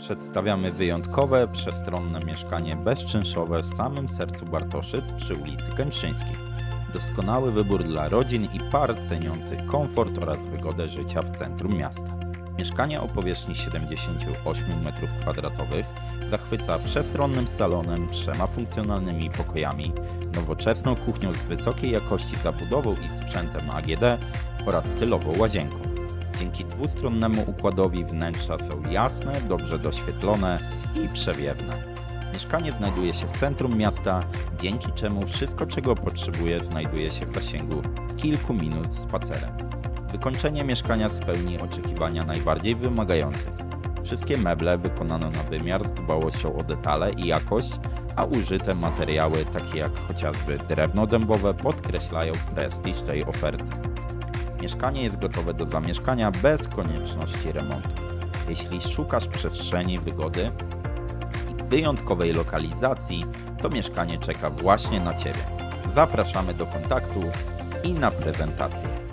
Przedstawiamy wyjątkowe, przestronne mieszkanie bezczynszowe w samym sercu Bartoszyc przy ulicy Kętrzyńskiej. Doskonały wybór dla rodzin i par ceniących komfort oraz wygodę życia w centrum miasta. Mieszkanie o powierzchni 78 m2 zachwyca przestronnym salonem, trzema funkcjonalnymi pokojami, nowoczesną kuchnią z wysokiej jakości zabudową i sprzętem AGD oraz stylową łazienką. Dzięki dwustronnemu układowi wnętrza są jasne, dobrze doświetlone i przewiewne. Mieszkanie znajduje się w centrum miasta, dzięki czemu wszystko, czego potrzebuje, znajduje się w zasięgu kilku minut spacerem. Wykończenie mieszkania spełni oczekiwania najbardziej wymagających. Wszystkie meble wykonano na wymiar z dbałością o detale i jakość, a użyte materiały takie jak chociażby drewno dębowe podkreślają prestiż tej oferty. Mieszkanie jest gotowe do zamieszkania bez konieczności remontu. Jeśli szukasz przestrzeni wygody i wyjątkowej lokalizacji, to mieszkanie czeka właśnie na Ciebie. Zapraszamy do kontaktu i na prezentację.